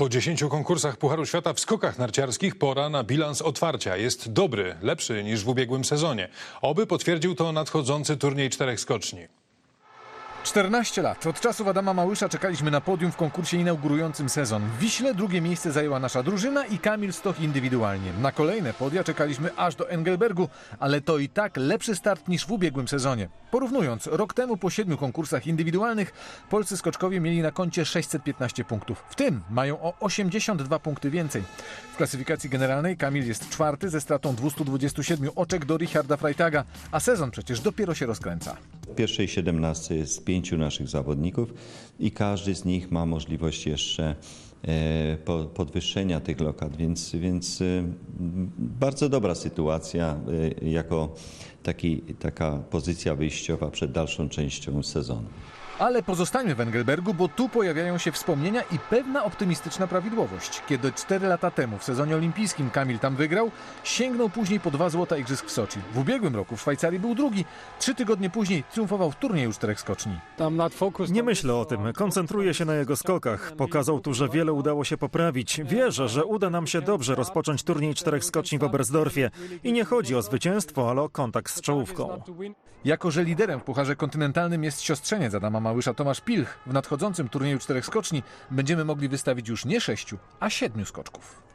Po 10 konkursach Pucharu Świata w skokach narciarskich pora na bilans otwarcia. Jest dobry, lepszy niż w ubiegłym sezonie. Oby potwierdził to nadchodzący turniej czterech skoczni. 14 lat. Od czasów Adama Małysza czekaliśmy na podium w konkursie inaugurującym sezon. W Wiśle drugie miejsce zajęła nasza drużyna i Kamil Stoch indywidualnie. Na kolejne podia czekaliśmy aż do Engelbergu, ale to i tak lepszy start niż w ubiegłym sezonie. Porównując, rok temu po siedmiu konkursach indywidualnych polscy skoczkowie mieli na koncie 615 punktów. W tym mają o 82 punkty więcej. W klasyfikacji generalnej Kamil jest czwarty ze stratą 227 oczek do Richarda Freitaga, a sezon przecież dopiero się rozkręca. W pierwszej 17 jest pięciu naszych zawodników i każdy z nich ma możliwość jeszcze e, po- podwyższenia tych lokat, więc, więc e, bardzo dobra sytuacja e, jako taki, taka pozycja wyjściowa przed dalszą częścią sezonu. Ale pozostańmy w Engelbergu, bo tu pojawiają się wspomnienia i pewna optymistyczna prawidłowość. Kiedy 4 lata temu w sezonie olimpijskim Kamil tam wygrał, sięgnął później po dwa złota igrzysk w Soczi. W ubiegłym roku w Szwajcarii był drugi, trzy tygodnie później triumfował w turnieju czterech skoczni. Nie myślę o tym. Koncentruję się na jego skokach. Pokazał tu, że wiele udało się poprawić. Wierzę, że uda nam się dobrze rozpocząć turniej czterech skoczni w Oberstdorfie. I nie chodzi o zwycięstwo, ale o kontakt z czołówką. Jako, że liderem w Pucharze Kontynentalnym jest siostrzeniec Adama Małysza Tomasz Pilch, w nadchodzącym turnieju czterech skoczni będziemy mogli wystawić już nie sześciu, a siedmiu skoczków.